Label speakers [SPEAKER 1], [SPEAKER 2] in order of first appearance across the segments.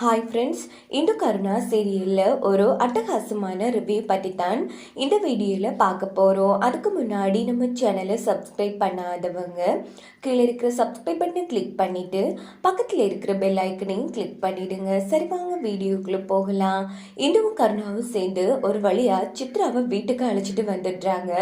[SPEAKER 1] Hi friends Hindu Karuna சீரியலில் ஒரு அட்டகாசமான ரிவ்யூ பற்றி தான் இந்த வீடியோவில் பார்க்க போகிறோம் அதுக்கு முன்னாடி நம்ம சேனலை சப்ஸ்கிரைப் பண்ணாதவங்க கீழே இருக்கிற சப்ஸ்கிரைப் பட்டனை கிளிக் பண்ணிவிட்டு பக்கத்தில் இருக்கிற பெல் ஐக்கனையும் கிளிக் பண்ணிவிடுங்க சரி வாங்க வீடியோக்குள்ளே போகலாம். இந்துவும் கருணாவும் சேர்ந்து ஒரு வழியாக சித்ராவை வீட்டுக்கு அழைச்சிட்டு வந்துடுறாங்க.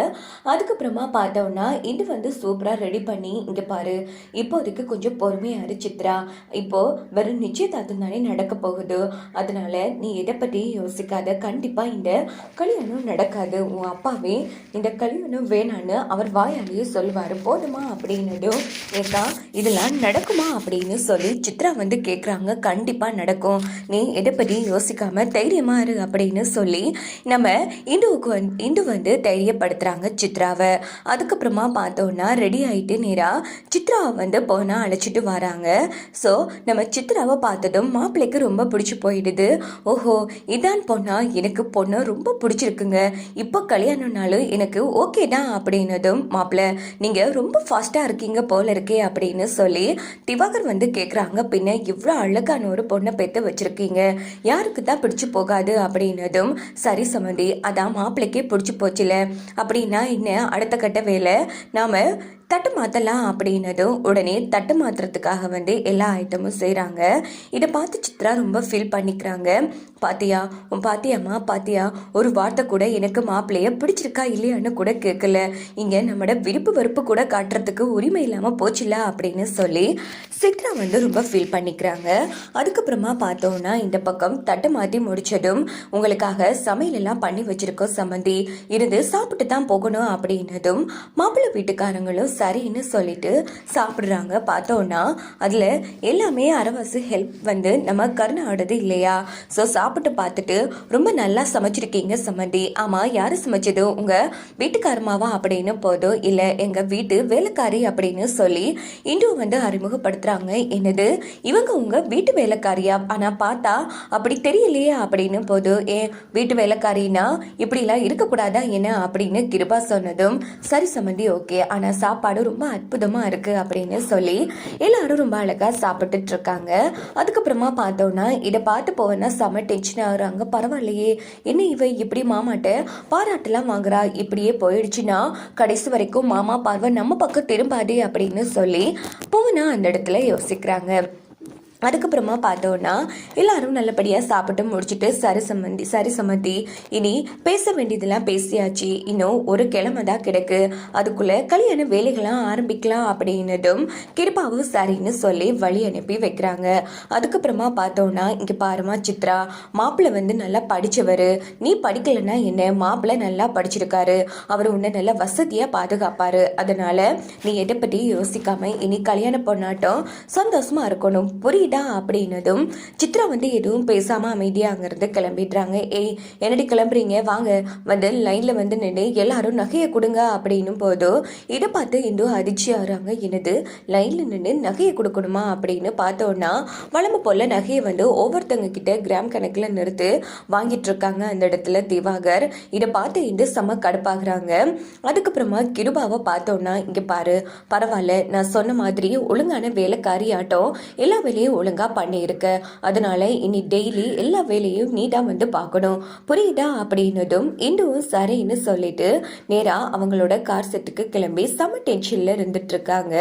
[SPEAKER 1] அதுக்கப்புறமா பார்த்தோன்னா இந்து வந்து சூப்பராக ரெடி பண்ணி இங்கே பாரு இப்போதைக்கு கொஞ்சம் பொறுமையாக இரு சித்ரா. இப்போது வெறும் நிச்சயதார்த்தம் தானே நடக்க போகுது அதனால நீ எதை பற்றி யோசிக்காத. கண்டிப்பாக இந்த கல்யாணம் நடக்காது. உன் அப்பாவே இந்த கல்யாணம் வேணான்னு அவர் வாயாலேயே சொல்லுவார். போதுமா அப்படின்னதும் ஏக்கா இதெல்லாம் நடக்குமா அப்படின்னு சொல்லி சித்ரா வந்து கேட்குறாங்க கண்டிப்பாக நடக்கும். நீ எதை பற்றி யோசிக்காமல் தைரியமாக இரு அப்படின்னு சொல்லி நம்ம இந்துவுக்கு வந்து இந்து வந்து தைரியப்படுத்துகிறாங்க சித்ராவை. அதுக்கப்புறமா பார்த்தோன்னா ரெடி ஆகிட்டு நேராக சித்ராவை வந்து போனால் அழைச்சிட்டு வராங்க. ஸோ நம்ம சித்ராவை பார்த்ததும் மாப்பிள்ளைக்கு ரொம்ப பிடிச்சி போயிடுது. ஓஹோ இதான் பொண்ணா? எனக்கு பொண்ணு ரொம்ப பிடிச்சிருக்குங்க. இப்போ கல்யாணம்னாலும் எனக்கு ஓகே தான் அப்படின்னதும் மாப்பிள்ளை நீங்கள் ரொம்ப ஃபாஸ்ட்டாக இருக்கீங்க போல இருக்கே அப்படின்னு சொல்லி திவாகர் வந்து கேட்குறாங்க பின்ன இவ்வளோ அழகான ஒரு பொண்ணை பெற்று வச்சுருக்கீங்க. யாருக்கு தான் பிடிச்சி போகாது அப்படின்னதும் சரி சம்மந்தி அதான் மாப்பிள்ளைக்கே பிடிச்சி போச்சுல. அப்படின்னா என்ன? அடுத்த கட்ட வேலை? நாம் தட்டு மாற்றலாம் அப்படின்னதும் உடனே தட்டு மாற்றுறதுக்காக வந்து எல்லா ஐட்டமும் செய்கிறாங்க இதை பார்த்து சித்ரா ரொம்ப ஃபீல் பண்ணிக்கிறாங்க. பாத்தியா உன் பாத்தியாம்மா பாத்தியா ஒரு வார்த்தை கூட எனக்கு மாப்பிள்ளைய பிடிச்சிருக்கா இல்லையான்னு கூட கேட்கல இங்கே நம்மளோட விருப்பு வெறுப்பு கூட காட்டுறதுக்கு உரிமை இல்லாமல் போச்சுல அப்படின்னு சொல்லி சித்ரா வந்து ரொம்ப ஃபீல் பண்ணிக்கிறாங்க. அதுக்கப்புறமா பார்த்தோன்னா இந்த பக்கம் தட்டு மாற்றி முடிச்சதும் உங்களுக்காக சமையலெல்லாம் பண்ணி வச்சிருக்கோம் சம்மந்தி இருந்து சாப்பிட்டு தான் போகணும் அப்படின்னதும் மாப்பிள்ளை வீட்டுக்காரங்களும் சரின்னு சொல்லிட்டு சாப்பிட்றாங்க பார்த்தோன்னா அதில் எல்லாமே அரவாசு ஹெல்ப் வந்து நம்ம கருணாவோடது இல்லையா? ஸோ சாப்பிட்டு பார்த்துட்டு ரொம்ப நல்லா சமைச்சிருக்கீங்க சம்மந்தி ஆமாம் யார் சமைச்சது? உங்கள் வீட்டுக்காரமாவா அப்படின்னு போதும் இல்லை எங்கள் வீட்டு வேலைக்காரி அப்படின்னு சொல்லி இன்று வந்து அறிமுகப்படுத்துகிறாங்க என்னது? இவங்க உங்கள் வீட்டு வேலைக்காரியா? ஆனால் பார்த்தா அப்படி தெரியலையே அப்படின்னு போதும் ஏன் வீட்டு வேலைக்காரின்னா இப்படிலாம் இருக்கக்கூடாதா என்ன? அப்படின்னு கிருபா சொன்னதும் சரி சம்மந்தி ஓகே ஆனால் சாப்பாடு ரொம்ப அற்புதமாக இருக்குது அப்படின்னு சொல்லி எல்லாரும் ரொம்ப அழகாக சாப்பிட்டுட்டு இருக்காங்க. அதுக்கப்புறமா பார்த்தோன்னா இதை பார்த்து போவேன்னா செம டென்ஷன் ஆகுறாங்க பரவாயில்லையே என்ன இவ இப்படி மாமாட்ட பாராட்டெல்லாம் வாங்குறா? இப்படியே போயிடுச்சுன்னா கடைசி வரைக்கும் மாமா பார்வை நம்ம பக்கம் திரும்பாதே அப்படின்னு சொல்லி பூவனா அந்த இடத்துல யோசிக்கிறாங்க. அதுக்கப்புறமா பார்த்தோன்னா எல்லாரும் நல்லபடியாக சாப்பிட்டு முடிச்சுட்டு சரி சம்மந்தி சரி சம்மந்தி இனி பேச வேண்டியதெல்லாம் பேசியாச்சு. இன்னும் ஒரு கிழமை தான் கிடக்கு. அதுக்குள்ளே கல்யாண வேலைகள்லாம் ஆரம்பிக்கலாம் அப்படின்னதும் கிருபாவும் சரின்னு சொல்லி வழி அனுப்பி வைக்கிறாங்க. அதுக்கப்புறமா பார்த்தோன்னா இங்கே பாருமா சித்ரா மாப்பிள்ளை வந்து நல்லா படித்தவர் நீ படிக்கலைன்னா என்ன? மாப்பிள்ளை நல்லா படிச்சிருக்காரு. அவர் உன்னை நல்லா வசதியாக பாதுகாப்பாரு. அதனால நீ எதை பற்றி யோசிக்காம இனி கல்யாணம் பொண்ணாட்டம் சந்தோஷமா இருக்கணும். புரியுதா அப்படின்னதும் சித்ரா வந்து எதுவும் பேசாம அமைதியா அங்கிருந்து கிளம்பிடுறாங்க. ஏய் என்னடி கிளம்புறீங்க? வாங்க. வந்து லைன்ல வந்து நின்று எல்லாரும் நகையை கொடுங்க அப்படின்னும் போதும் இதை பார்த்து இந்து அதிர்ச்சி ஆகுறாங்க. என்னது? லைன்ல நின்று நகையை கொடுக்கணுமா? அப்படின்னு பார்த்தோன்னா வளம்பு போல நகையை வந்து ஒவ்வொருத்தங்க கிட்ட கிராம் கணக்கில் நிறுத்து வாங்கிட்டு இருக்காங்க அந்த இடத்துல திவாகர். இதை பார்த்து இந்து செம கடுப்பாகிறாங்க. அதுக்கப்புறமா கிருபாவை பார்த்தோன்னா இங்கே பாரு பரவாயில்ல நான் சொன்ன மாதிரி ஒழுங்கான வேலைக்காரி ஆட்டம் எல்லா வேலையும் ஒழுங்காக பண்ணியிருக்க. அதனால இனி டெய்லி எல்லா வேலையும் நீட்டாக வந்து பார்க்கணும். புரியுதா? அப்படின்னதும் இந்துவும் சரின்னு சொல்லிட்டு நேராக அவங்களோட கார் செட்டுக்கு கிளம்பி செம டென்ஷனில் இருந்துட்டு இருக்காங்க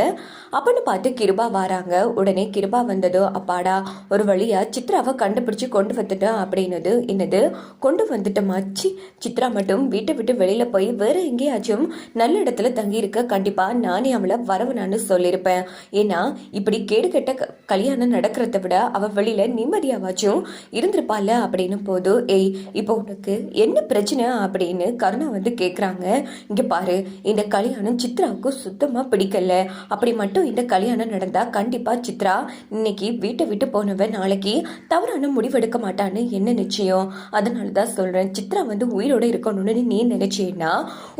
[SPEAKER 1] அப்படின்னு பார்த்து கிருபா வராங்க. உடனே கிருபா வந்ததோ அப்பாடா ஒரு வழியா சித்ராவை கண்டுபிடிச்சு கொண்டு வந்துட்டோம் அப்படின்னது என்னது? கொண்டு வந்துட்டோமாச்சு சித்ரா மட்டும் வீட்டை விட்டு வெளியில போய் வேற எங்கேயாச்சும் நல்ல இடத்துல தங்கியிருக்க கண்டிப்பா நானே அவளை வரவனான்னு சொல்லியிருப்பேன். ஏன்னா இப்படி கேடு கெட்ட கல்யாணம் நட நடக்கிறத விட அவள் வெளியில் நிம்மதியாவாச்சும் இருந்திருப்பாள் அப்படின்னு போது ஏய் இப்போ உனக்கு என்ன பிரச்சனை? அப்படின்னு கருணா வந்து கேட்குறாங்க இங்கே பாரு இந்த கல்யாணம் சித்ராவுக்கு சுத்தமாக பிடிக்கல. அப்படி மட்டும் இந்த கல்யாணம் நடந்தால் கண்டிப்பாக சித்ரா இன்னைக்கு வீட்டை விட்டு போனவன் நாளைக்கு தவறான முடிவெடுக்க மாட்டான்னு என்ன நிச்சயம்? அதனால தான் சொல்கிறேன் சித்ரா வந்து உயிரோட இருக்கணும்னு நீ நினைச்சேன்னா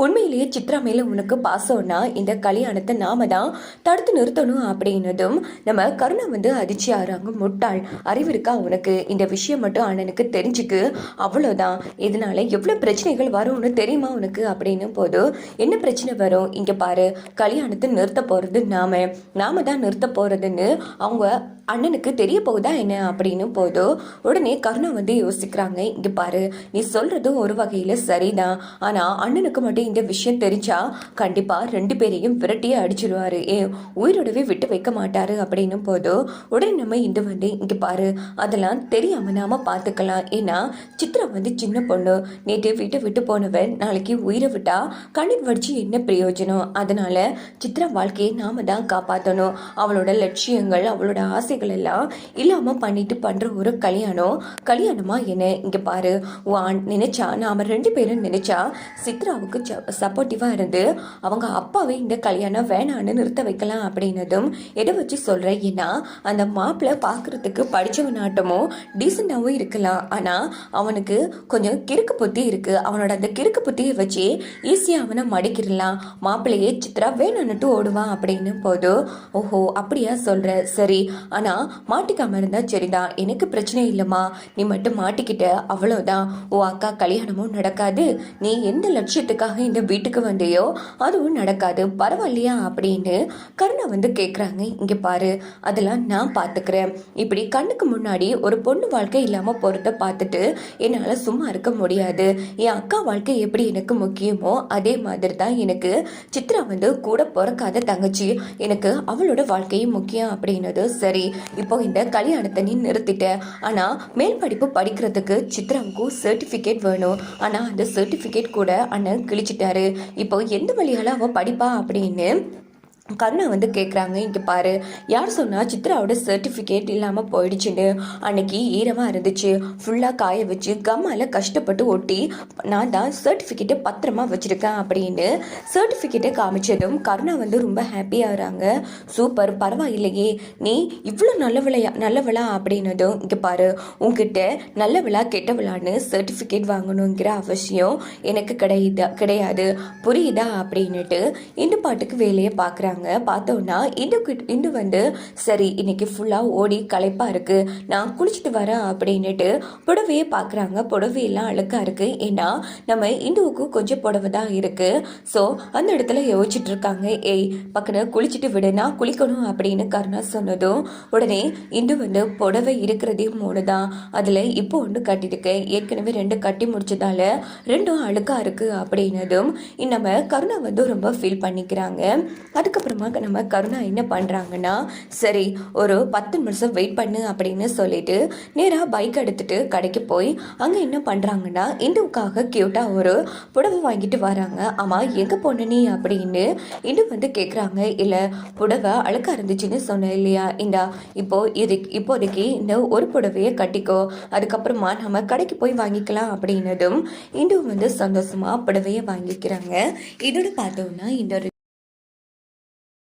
[SPEAKER 1] உண்மையிலேயே சித்ரா மேல உனக்கு பாசம்னா இந்த கல்யாணத்தை நாம தான் தடுத்து நிறுத்தணும் அப்படின்னதும் நம்ம கருணா வந்து அதிர்ச்சி ஆறாங்க முட்டாள். அறிவு இருக்கா உனக்கு? இந்த விஷயம் மட்டும் அண்ணனுக்கு தெரிஞ்சுக்கு. அவ்வளோதான் இதனால எவ்வளோ பிரச்சனைகள் வரும்னு தெரியுமா உனக்கு? அப்படின்னு போது என்ன பிரச்சனை வரும்? இங்கே பாரு. கல்யாணத்தை நிறுத்த போகிறது நாம. நாம தான் நிறுத்த போகிறதுன்னு அவங்க அண்ணனுக்கு தெரிய போகுதா என்ன? அப்படின்னு போதோ உடனே கருணா வந்து யோசிக்கிறாங்க. இங்க பாரு. நீ சொல்றதும் ஒரு வகையில சரிதான். ஆனா அண்ணனுக்கு மட்டும் இந்த விஷயம் தெரிஞ்சா கண்டிப்பா ரெண்டு பேரையும் விரட்டியே அடிச்சிருவாரு. ஏ உயிரோடவே விட்டு வைக்க மாட்டாரு. அப்படின்னு போதோ உடனே நம்ம இந்த வந்து இங்கே பாரு. அதெல்லாம் தெரியாமல் நாம் பார்த்துக்கலாம் ஏன்னா சித்ரா வந்து சின்ன பொண்ணு. நேற்று வீட்டை விட்டு போனவன் நாளைக்கு உயிரை விட்டா கண்ணீர் வடிச்சு என்ன பிரயோஜனம்? அதனால சித்ரா வாழ்க்கையை நாம் தான் காப்பாற்றணும் அவளோட லட்சியங்கள் அவளோட ஆசைகள் எல்லாம் இல்லாமல் பண்ணிட்டு பண்ணுற ஒரு கல்யாணம். கல்யாணமா என்ன? இங்கே பாரு. வான் நினைச்சா நாம் ரெண்டு பேரும் நினைச்சா சித்ராவுக்கு சப்போர்ட்டிவாக இருந்து அவங்க அப்பாவே இந்த கல்யாணம் வேணான்னு நிறுத்த வைக்கலாம் அப்படின்னதும் எதை வச்சு சொல்கிறேன் ஏன்னா அந்த மாப்பிள்ளை பார்க்கறதுக்கு படித்தவனாட்டமோ டீசெண்டாகவும் இருக்கலாம். ஆனால் அவனுக்கு கொஞ்சம் கிறுக்கு புத்தி இருக்குது அவனோட அந்த கிறுக்கு புத்தியை வச்சு ஈஸியாக அவனை மடிக்கிடலாம். மாப்பிள்ளையே சித்ரா வேணான்னுட்டு ஓடுவான் அப்படின்னு போது ஓஹோ அப்படியா சொல்கிற சரி. ஆனால் மாட்டிக்காம இருந்தால் சரிதான். எனக்கு பிரச்சனை இல்லைம்மா. நீ மட்டும் மாட்டிக்கிட்ட அவ்வளோதான் ஓ அக்கா கல்யாணமும் நடக்காது. நீ எந்த லட்சியத்துக்காக இந்த வீட்டுக்கு வந்தியோ அதுவும் நடக்காது. பரவாயில்லையா அப்படின்னு கருணா வந்து கேட்குறாங்க இங்கே பாரு அதெல்லாம் நான் பார்த்துக்கிறேன் இப்படி கண்ணுக்கு முன்னாடி ஒரு பொண்ணு வாழ்க்கை இல்லாமல் போகிறத பார்த்துட்டு என்னால் சும்மா இருக்க முடியாது. என் அக்கா வாழ்க்கை எப்படி எனக்கு முக்கியமோ அதே மாதிரி தான் எனக்கு. சித்ரா வந்து கூட பிறக்காத தங்கச்சி. எனக்கு அவளோட வாழ்க்கையும் முக்கியம் அப்படின்னது சரி. இப்போ இந்த கல்யாணத்தை நீ நிறுத்திட்ட. ஆனால் மேல் படிப்பு படிக்கிறதுக்கு சித்ராவுக்கும் சர்டிஃபிகேட் வேணும். ஆனால் அந்த சர்டிஃபிகேட் கூட அண்ணன் கிழிச்சிட்டாரு. இப்போ எந்த வழியால அவ படிப்பா அப்படின்னு கருணா வந்து கேட்குறாங்க இங்கே பாரு யார் சொன்னால் சித்ராவோட சர்டிஃபிகேட் இல்லாமல் போயிடுச்சுன்னு? அன்னைக்கு ஈரமாக இருந்துச்சு. ஃபுல்லாக காய வச்சு கம்மால் கஷ்டப்பட்டு ஒட்டி நான் தான் சர்டிஃபிகேட்டை பத்திரமா வச்சுருக்கேன் அப்படின்னு சர்டிஃபிகேட்டை காமிச்சதும் கருணா வந்து ரொம்ப ஹாப்பியாகிறாங்க சூப்பர் பரவாயில்லையே. நீ இவ்வளோ நல்லவளையா நல்லவளா? அப்படின்னதும் இங்கே பாரு உங்ககிட்ட நல்லவளா கெட்டவளான்னு சர்டிஃபிகேட் வாங்கணுங்கிற அவசியம் எனக்கு கிடையாது கிடையாது. புரியுதா? அப்படின்னுட்டு இந்த பாட்டுக்கு வேலையை பார்க்குறாங்க பார்த்தோன்னா இந்து இன்று இந்து வந்து சரி இன்னைக்கு ஃபுல்லாக ஓடி களைப்பாக இருக்கு. நான் குளிச்சுட்டு வரேன் அப்படின்னுட்டு புடவையை பார்க்குறாங்க புடவையெல்லாம் அழுக்கா இருக்கு. ஏன்னா நம்ம இந்துவுக்கு கொஞ்சம் புடவை தான் இருக்கு. ஸோ அந்த இடத்துல யோசிச்சுட்டு இருக்காங்க. ஏய் பக்கத்தில் குளிச்சுட்டு விடு. நான் குளிக்கணும் அப்படின்னு கருணா சொன்னதும் உடனே இந்து வந்து புடவை இருக்கிறதே மூணு தான் அதில் இப்போ ஒன்று கட்டிருக்கு ஏற்கனவே ரெண்டு கட்டி முடிச்சதால ரெண்டும் அழுக்கா இருக்கு அப்படின்னதும் நம்ம கருணா வந்து ரொம்ப ஃபீல் பண்ணிக்கிறாங்க. அதுக்கப்புறமா நம்ம கருணா என்ன பண்ணுறாங்கன்னா சரி ஒரு பத்து நிமிஷம் வெயிட் பண்ணு அப்படின்னு சொல்லிட்டு நேராக பைக் எடுத்துகிட்டு கடைக்கு போய் அங்கே என்ன பண்ணுறாங்கன்னா இந்துவுக்காக க்யூட்டாக ஒரு புடவை வாங்கிட்டு வராங்க. ஆமாம் எங்கே போன நீ அப்படின்னு இந்து வந்து கேட்குறாங்க இல்லை புடவை அழுக்கா இருந்துச்சுன்னு சொன்னேன் இல்லையா? இந்தா இப்போது இது இப்போதைக்கு இந்த ஒரு புடவையை கட்டிக்கோ. அதுக்கப்புறமா நம்ம கடைக்கு போய் வாங்கிக்கலாம் அப்படின்னதும் இந்து வந்து சந்தோஷமா புடவையை வாங்கிக்கிறாங்க. இதோட பார்த்தோம்னா இந்த ஒரு